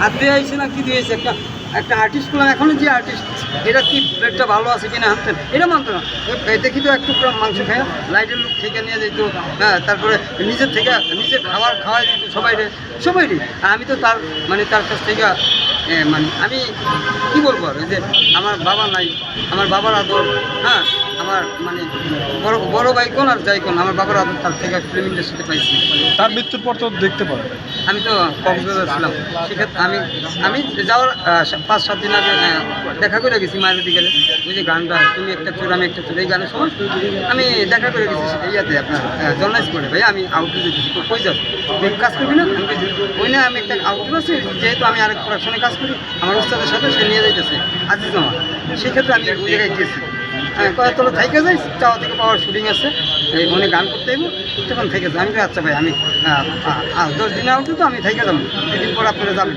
হাত দিয়ে না কি দিয়েছে? একটা একটা আর্টিস্ট করলাম এখনও যে আর্টিস্ট এটা কি প্লেটটা ভালো আছে কিনা হানতেন এটা মানতো না। দেখি তো একটু মাংস খায়? লাইটের লোক থেকে নিয়ে যেত হ্যাঁ তারপরে নিজের থেকে, নিজের খাবার খাওয়াই দিত সবাই সবাই আমি তো তার মানে তার কাছ থেকে মানে আমি কি বলব আর যে আমার বাবা নাই, আমার বাবার আদর হ্যাঁ আমার মানে বড় বড় ভাই কোন আর যাই কোন আমার বাবার আদর তার থেকে ফিল্ম ইন্ডাস্ট্রিতে পাইছি। তার মৃত্যুর পর তো দেখতে পারেন আমি তো কক্সবাজার ছিলাম। সেক্ষেত্রে আমি আমি যাওয়ার পাঁচ সাত দিন আগে দেখা করে গেছি মায়ের দিকে ওই যে গানটা তুমি একটা চোর আমি একটা চোর এই গানের সময় আমি দেখা করে গেছি ইয়াতে আপনার জর্নালিস্ট করে ভাই আমি আউটডোর যেতেছি কই যাও? তুই কাজ করবি না? আমি ওই না আমি একটা আউটডোর আছি যেহেতু আমি আরেক প্রোডাকশনে কাজ করি আমার উস্তাদের সাথে সে নিয়ে যাইতেছে আজিজ আমার সেক্ষেত্রে আমি ওই জায়গায় গিয়েছি তোরা থেকে যাই চাওয়া থেকে পাওয়ার শুটিং আছে। এই মনে গান করতে হইব, তখন থেকে যাই। আমি আচ্ছা ভাই, আমি দশ দিনে আউটে তো আমি থেকে যাব। দুদিন পর আপনারা যাবেন।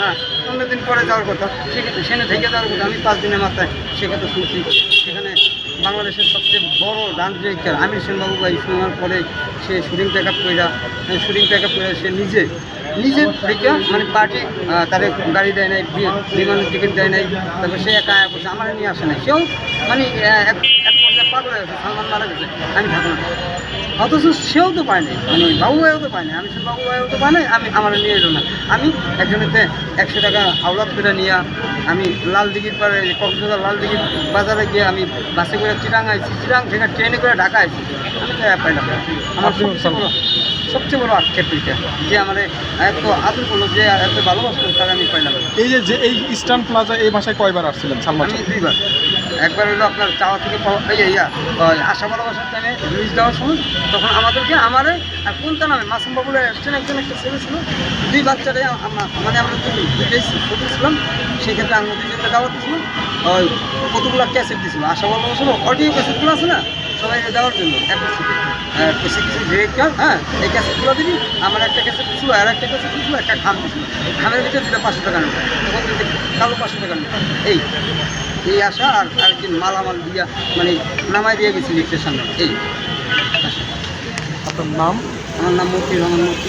হ্যাঁ পনেরো দিন পরে যাওয়ার কথা। সেক্ষেত্রে সেখানে থেকে যাওয়ার কথা। আমি পাঁচ দিনের মাথায় সেখানে শুনছি। সেখানে বাংলাদেশের সবচেয়ে বড় ডান্স ডিরেক্টর আমির সেনবাবু ভাই, শোনার পরে সে শুটিং প্যাক আপ করে শুটিং প্যাক আপ করে সে নিজে নিজে থেকে মানে পার্টি তাদের গাড়ি দেয় নাই বিমানের টিকিট দেয় নাই তারপর সে একা বসে আমার নিয়ে আসে নাই। সেও মানে এক এক পর্যায়ে পাগল হয়ে গেছে সালমান মারা গেছে আমি থাকব না। অথচ সেও তো পায় নাই মানে বাবু ভাইও তো পায় নাই আমি বাবু ভাইও তো পায় নাই আমি আমার নিয়ে এলো না। আমি একজনেতে একশো টাকা হাওলাত করে নিয়ে আমি লাল দিঘির পারে কক্সবাজার লাল দিঘির বাজারে গিয়ে আমি বাসে করে চিরাং আইছি চিরাং থেকে ট্রেনে করে ঢাকা আইছি। আমি তো পাইলাম না। আমার সবচেয়ে বড় আক্ষেপ এটা যে আমার এত আদর করল যে এত ভালোবাসলো তাকে আমি পাইলাম না। এই যে এই ইস্টার্ন প্লাজা এই মাসে কয়বার আসছিলেন সালমান আমি দুইবার একবার হলো আপনার চাওয়া থেকে ইয়া আশা ভালোবাসার টাইমে রিলিজ দেওয়ার সময় তখন আমাদেরকে আমারে আর কোনটা নামে মাসুম বাবুলে আসছেন একজন একটা ছেলে ছিল দুই বাচ্চারে আমরা মানে আমরা দুইটাই ছবি ছিলাম সেক্ষেত্রে আমরা দুইজনকে দাওয়াত দিয়েছিলাম কতগুলো ক্যাসেট দিয়েছিল আশা ভালোবাসার অডিও ক্যাসেটগুলো আছে না সবাই দেওয়ার জন্য। কিছু কিছু ডিরেক্টর হ্যাঁ এই ক্যাসেটগুলো দিবি আমার একটা ক্যাসেট দিছিল আর একটা ক্যাসেট দিছিল একটা খাম খামের ভিতরে দুটো পাঁচশো টাকা নেবে। তখন কালো পাঁচশো টাকা নেবে। এই এই আশা আর আরেকদিন মালামাল দিয়া মানে নামাই দিয়ে গেছি লিফটের সামনে। এই আশা। আপনার নাম? আমার নাম মূর্তি রহমান মূর্তি